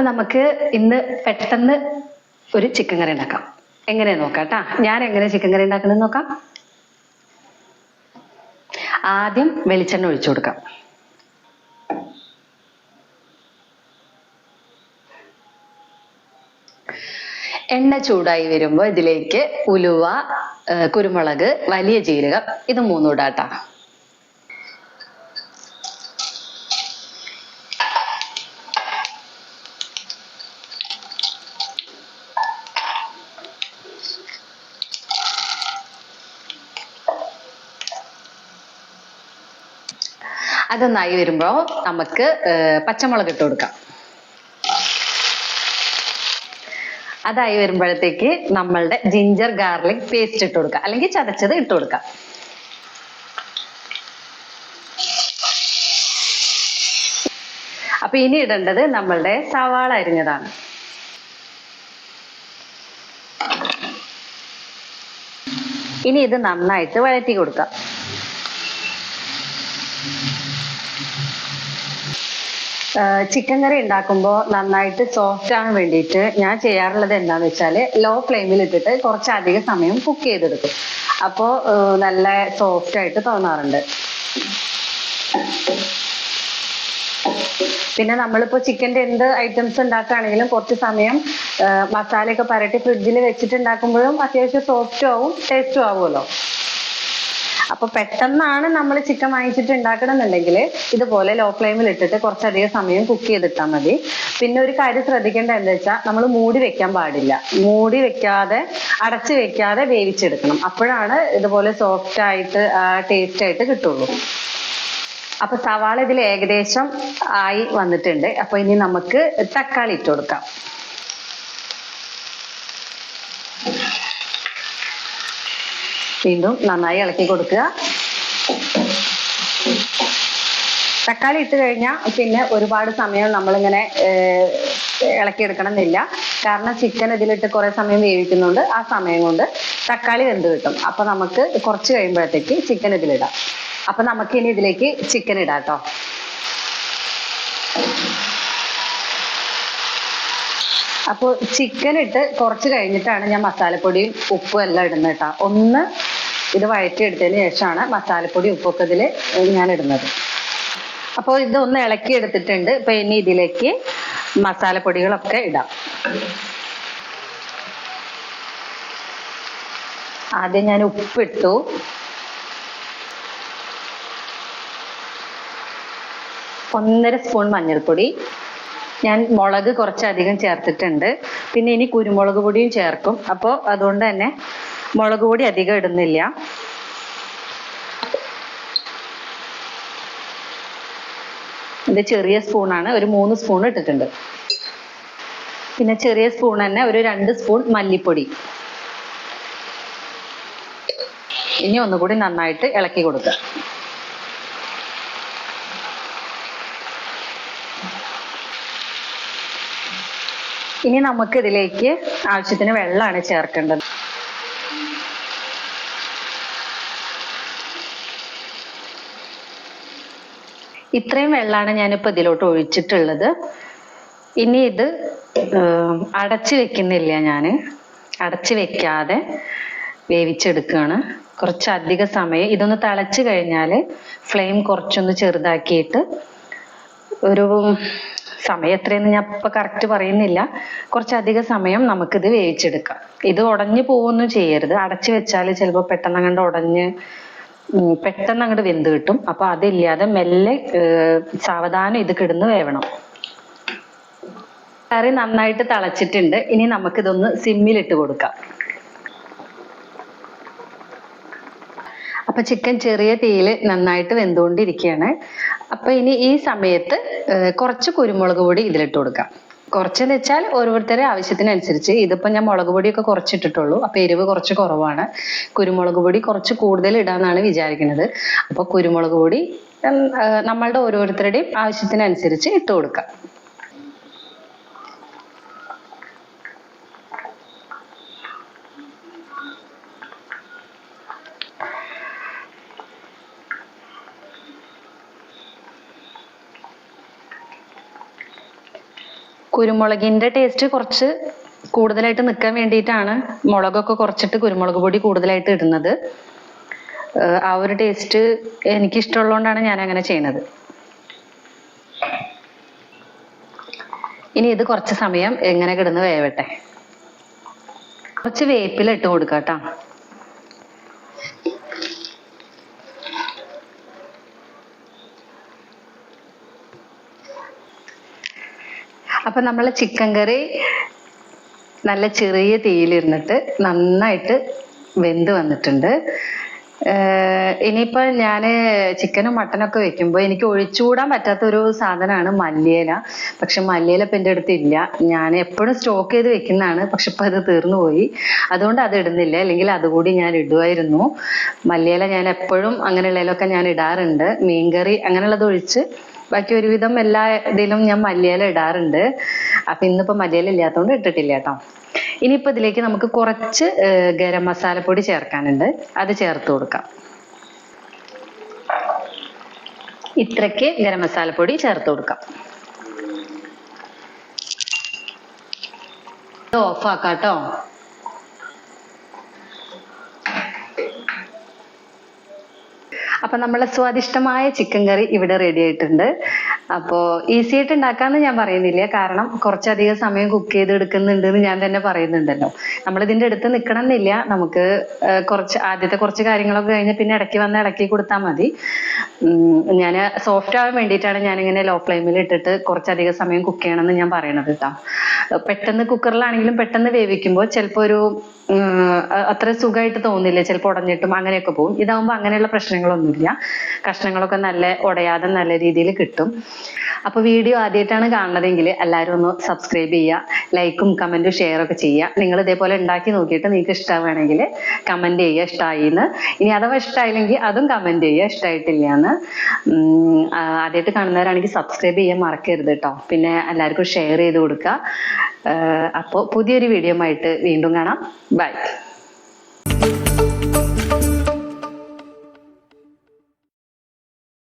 അപ്പൊ നമുക്ക് ഇന്ന് പെട്ടെന്ന് ഒരു ചിക്കൻ കറി ഉണ്ടാക്കാം. എങ്ങനെ നോക്കാം കേട്ടാ ഞാൻ എങ്ങനെ ചിക്കൻ കറി ഉണ്ടാക്കുന്നത് നോക്കാം. ആദ്യം വെളിച്ചെണ്ണ ഒഴിച്ചു കൊടുക്കാം. എണ്ണ ചൂടായി വരുമ്പോൾ ഇതിലേക്ക് ഉലുവ കുരുമുളക് വലിയ ജീരകം ഇത് മൂന്നും ഇടാട്ടാ അതൊന്നായി വരുമ്പോൾ നമുക്ക് പച്ചമുളക് ഇട്ട് കൊടുക്കാം. അതായി വരുമ്പോഴത്തേക്ക് നമ്മളുടെ ജിഞ്ചർ ഗാർലിക് പേസ്റ്റ് ഇട്ട് കൊടുക്കാം. അല്ലെങ്കിൽ ചതച്ചത് ഇട്ട് കൊടുക്കാം. അപ്പൊ ഇനി ഇടേണ്ടത് നമ്മളുടെ സവാള അരിഞ്ഞതാണ്. ഇനി ഇത് നന്നായിട്ട് വഴറ്റി കൊടുക്കാം. ചിക്കൻ കറി ഉണ്ടാക്കുമ്പോൾ നന്നായിട്ട് സോഫ്റ്റ് ആകാൻ വേണ്ടിയിട്ട് ഞാൻ ചെയ്യാറുള്ളത് എന്താന്ന് വെച്ചാൽ ലോ ഫ്ലെയിമിൽ ഇട്ടിട്ട് കുറച്ചധികം സമയം കുക്ക് ചെയ്തെടുക്കും. അപ്പോൾ നല്ല സോഫ്റ്റ് ആയിട്ട് തോന്നാറുണ്ട്. പിന്നെ നമ്മളിപ്പോ ചിക്കന്റെ എന്ത് ഐറ്റംസ് ഉണ്ടാക്കുകയാണെങ്കിലും കുറച്ച് സമയം മസാലയൊക്കെ പരട്ടി ഫ്രിഡ്ജിൽ വെച്ചിട്ട് ഉണ്ടാക്കുമ്പോഴും അത്യാവശ്യം സോഫ്റ്റും ആവും ടേസ്റ്റും ആവുമല്ലോ. അപ്പൊ പെട്ടെന്നാണ് നമ്മൾ ചിക്കൻ വാങ്ങിച്ചിട്ട് ഉണ്ടാക്കണമെന്നുണ്ടെങ്കിൽ ഇതുപോലെ ലോ ഫ്ലെയിമിൽ ഇട്ടിട്ട് കുറച്ചധികം സമയം കുക്ക് ചെയ്തിട്ടാൽ മതി. പിന്നെ ഒരു കാര്യം ശ്രദ്ധിക്കേണ്ട എന്താ വെച്ചാൽ നമ്മൾ മൂടി വെക്കാൻ പാടില്ല. മൂടി വെക്കാതെ അടച്ചു വെക്കാതെ വേവിച്ചെടുക്കണം. അപ്പോഴാണ് ഇതുപോലെ സോഫ്റ്റ് ആയിട്ട് ടേസ്റ്റ് ആയിട്ട് കിട്ടുള്ളൂ. അപ്പൊ സവാള ഇതിൽ ഏകദേശം ആയി വന്നിട്ടുണ്ട്. അപ്പൊ ഇനി നമുക്ക് തക്കാളി ഇട്ട് കൊടുക്കാം. വീണ്ടും നന്നായി ഇളക്കി കൊടുക്കുക. തക്കാളി ഇട്ട് കഴിഞ്ഞാൽ പിന്നെ ഒരുപാട് സമയം നമ്മളിങ്ങനെ ഏർ, ഇളക്കിയെടുക്കണം എന്നില്ല കാരണം ചിക്കൻ ഇതിലിട്ട് കുറെ സമയം വേവിക്കുന്നുണ്ട്. ആ സമയം കൊണ്ട് തക്കാളി വെന്ത് കിട്ടും. അപ്പൊ നമുക്ക് കുറച്ച് കഴിയുമ്പോഴത്തേക്ക് ചിക്കൻ ഇതിലിടാം. അപ്പൊ നമുക്ക് ഇനി ഇതിലേക്ക് ചിക്കൻ ഇടാം കേട്ടോ അപ്പോൾ ചിക്കൻ ഇട്ട് കുറച്ച് കഴിഞ്ഞിട്ടാണ് ഞാൻ മസാലപ്പൊടിയും ഉപ്പും എല്ലാം ഇടുന്നത് കേട്ടോ. ഒന്ന് ഇത് വഴറ്റി എടുത്തതിന് ശേഷമാണ് മസാലപ്പൊടി ഉപ്പൊക്കെ ഇതിൽ ഞാൻ ഇടുന്നത് അപ്പോൾ ഇത് ഒന്ന് ഇളക്കി എടുത്തിട്ടുണ്ട് ഇപ്പൊ ഇനി ഇതിലേക്ക് മസാലപ്പൊടികളൊക്കെ ഇടാം. ആദ്യം ഞാൻ ഉപ്പിട്ടു. ഒന്നര സ്പൂൺ മഞ്ഞൾപ്പൊടി. ഞാൻ മുളക് കുറച്ചധികം ചേർത്തിട്ടുണ്ട്. പിന്നെ ഇനി കുരുമുളക് പൊടിയും ചേർക്കും. അപ്പോൾ അതുകൊണ്ട് തന്നെ മുളക് പൊടി അധികം ഇടുന്നില്ല. ഇത് ചെറിയ സ്പൂണാണ് ഒരു മൂന്ന് സ്പൂൺ ഇട്ടിട്ടുണ്ട്. പിന്നെ ചെറിയ സ്പൂൺ തന്നെ ഒരു രണ്ട് സ്പൂൺ മല്ലിപ്പൊടി. ഇനി ഒന്നുകൂടി നന്നായിട്ട് ഇളക്കി കൊടുക്കുക. ഇനി നമുക്ക് ഇതിലേക്ക് ആവശ്യത്തിന് വെള്ളമാണ് ചേർക്കേണ്ടത്. ഇത്രയും വെള്ളമാണ് ഞാനിപ്പോൾ ഇതിലോട്ട് ഒഴിച്ചിട്ടുള്ളത്. ഇനി ഇത് അടച്ചു വെക്കുന്നില്ല ഞാൻ അടച്ചു വെക്കാതെ വേവിച്ചെടുക്കുകയാണ് കുറച്ച് അധിക സമയം ഇതൊന്ന് തിളച്ച് കഴിഞ്ഞാൽ ഫ്ലെയിം കുറച്ചൊന്ന് ചെറുതാക്കിയിട്ട് ഒരു സമയം എത്രയെന്ന് ഞാൻ ഇപ്പൊ കറക്റ്റ് പറയുന്നില്ല. കുറച്ചധിക സമയം നമുക്കിത് വേവിച്ചെടുക്കാം. ഇത് ഉടഞ്ഞു പോവൊന്നും ചെയ്യരുത്. അടച്ചു വെച്ചാൽ ചിലപ്പോൾ പെട്ടെന്ന് അങ്ങോട്ട് ഉടഞ്ഞ് പെട്ടെന്ന് അങ്ങോട്ട് വെന്ത് കിട്ടും. അപ്പൊ അതില്ലാതെ മെല്ലെ സാവധാനം ഇത് കിടന്ന് വേവണം. കറി നന്നായിട്ട് തിളച്ചിട്ടുണ്ട്. ഇനി നമുക്ക് നമുക്കിതൊന്ന് സിമ്മിലിട്ട് കൊടുക്കാം. അപ്പൊ ചിക്കൻ ചെറിയ തീയിൽ നന്നായിട്ട് വെന്തുകൊണ്ടിരിക്കുകയാണ്. അപ്പൊ ഇനി ഈ സമയത്ത് കുറച്ച് കുരുമുളക് പൊടി ഇതിലിട്ട് കൊടുക്കാം. കുറച്ചെന്ന് വെച്ചാൽ ഓരോരുത്തരുടെ ആവശ്യത്തിനനുസരിച്ച്. ഇതിപ്പോ ഞാൻ മുളക് പൊടിയൊക്കെ കുറച്ചിട്ടിട്ടുള്ളൂ. അപ്പൊ എരിവ് കുറച്ച് കുറവാണ്. കുരുമുളക് പൊടി കുറച്ച് കൂടുതൽ ഇടാന്നാണ് വിചാരിക്കുന്നത്. അപ്പൊ കുരുമുളക് പൊടി നമ്മളുടെ ഓരോരുത്തരുടെയും ആവശ്യത്തിനനുസരിച്ച് ഇട്ട് കൊടുക്കാം. കുരുമുളകിന്റെ ടേസ്റ്റ് കുറച്ച് കൂടുതലായിട്ട് നിൽക്കാൻ വേണ്ടിയിട്ടാണ് മുളകൊക്കെ കുറച്ചിട്ട് കുരുമുളക് പൊടി കൂടുതലായിട്ട് ഇടുന്നത്. ആ ഒരു ടേസ്റ്റ് എനിക്ക് ഇഷ്ടമുള്ളതുകൊണ്ടാണ് ഞാൻ അങ്ങനെ ചെയ്യുന്നത് ഇനി ഇത് കുറച്ച് സമയം എങ്ങനെ കിടന്ന് വേവട്ടെ? കുറച്ച് വേപ്പില ഇട്ട് കൊടുക്കാം കേട്ടോ അപ്പൊ നമ്മൾ ചിക്കൻ കറി നല്ല ചെറിയ തീയിലിരുന്നിട്ട് നന്നായിട്ട് വെന്ത് വന്നിട്ടുണ്ട്. ഇനിയിപ്പോൾ ഞാൻ ചിക്കനും മട്ടനൊക്കെ വെക്കുമ്പോൾ എനിക്ക് ഒഴിച്ചുകൂടാൻ പറ്റാത്ത ഒരു സാധനമാണ് മല്ലിയില. പക്ഷെ മല്ലിയില ഇപ്പൊ എന്റെ അടുത്ത് ഇല്ല. ഞാൻ എപ്പോഴും സ്റ്റോക്ക് ചെയ്ത് വെക്കുന്നതാണ്. പക്ഷെ ഇപ്പൊ അത് തീർന്നു പോയി. അതുകൊണ്ട് അത് ഇടുന്നില്ല. അല്ലെങ്കിൽ അതുകൂടി ഞാൻ ഇടുമായിരുന്നു മല്ലിയില ഞാൻ എപ്പോഴും അങ്ങനെയുള്ളതിലൊക്കെ ഞാൻ ഇടാറുണ്ട്. മീൻകറി അങ്ങനെയുള്ളത് ഒഴിച്ച് ബാക്കി ഒരുവിധം എല്ലാ ഇതിലും ഞാൻ മല്ലിയില ഇടാറുണ്ട്. അപ്പൊ ഇന്നിപ്പോ മല്ലിയില ഇല്ലാത്തതുകൊണ്ട് ഇട്ടിട്ടില്ല കേട്ടോ ഇനിയിപ്പോ ഇതിലേക്ക് നമുക്ക് കുറച്ച് ഗരം മസാലപ്പൊടി ചേർക്കാനുണ്ട്. അത് ചേർത്ത് കൊടുക്കാം. ഇത്രയ്ക്ക് ഗരം മസാലപ്പൊടി ചേർത്ത് കൊടുക്കാം. ഇത് കേട്ടോ അപ്പൊ നമ്മളെ സ്വാദിഷ്ടമായ ചിക്കൻ കറി ഇവിടെ റെഡി ആയിട്ടുണ്ട്. അപ്പോ ഈസി ആയിട്ട് ഉണ്ടാക്കാന്ന് ഞാൻ പറയുന്നില്ല. കാരണം കുറച്ചധികം സമയം കുക്ക് ചെയ്ത് എടുക്കുന്നുണ്ട് എന്ന് ഞാൻ തന്നെ പറയുന്നുണ്ടല്ലോ. നമ്മൾ ഇതിന്റെ അടുത്ത് നിൽക്കണം എന്നില്ല നമുക്ക് കുറച്ച് ആദ്യത്തെ കുറച്ച് കാര്യങ്ങളൊക്കെ കഴിഞ്ഞ് പിന്നെ ഇടയ്ക്ക് വന്ന് ഇടയ്ക്ക് കൊടുത്താൽ മതി. ഞാൻ സോഫ്റ്റ് ആവാൻ വേണ്ടിയിട്ടാണ് ഞാനിങ്ങനെ ലോ ഫ്ലെയിമിൽ ഇട്ടിട്ട് കുറച്ചധികം സമയം കുക്ക് ചെയ്യണമെന്ന് ഞാൻ പറയണത് കേട്ടോ. പെട്ടെന്ന് കുക്കറിലാണെങ്കിലും പെട്ടെന്ന് വേവിക്കുമ്പോൾ ചിലപ്പോൾ ഒരു അത്ര സുഖമായിട്ട് തോന്നില്ല? ചിലപ്പോൾ ഉടഞ്ഞിട്ടും അങ്ങനെയൊക്കെ പോകും ഇതാവുമ്പോൾ അങ്ങനെയുള്ള പ്രശ്നങ്ങളൊന്നുമില്ല. കഷ്ണങ്ങളൊക്കെ നല്ല ഉടയാതെ നല്ല രീതിയിൽ കിട്ടും. അപ്പൊ വീഡിയോ ആദ്യമായിട്ടാണ് കാണുന്നതെങ്കിൽ എല്ലാവരും ഒന്ന് സബ്സ്ക്രൈബ് ചെയ്യുക ലൈക്കും കമന്റും ഷെയർ ഒക്കെ ചെയ്യുക. നിങ്ങൾ ഇതേപോലെ ഉണ്ടാക്കി നോക്കിയിട്ട് നിങ്ങൾക്ക് ഇഷ്ടമാണെങ്കിൽ കമന്റ് ചെയ്യുക ഇഷ്ടമായി എന്ന് ഇനി അഥവാ ഇഷ്ടമായില്ലെങ്കിൽ അതും കമന്റ് ചെയ്യുക ഇഷ്ടമായിട്ടില്ല എന്ന് ആദ്യമായിട്ട് കാണുന്നവരാണെങ്കിൽ സബ്സ്ക്രൈബ് ചെയ്യാൻ മറക്കരുത് കേട്ടോ പിന്നെ എല്ലാവർക്കും ഷെയർ ചെയ്ത് കൊടുക്കുക. അപ്പോൾ പുതിയൊരു വീഡിയോ ആയിട്ട് വീണ്ടും കാണാം. ബൈ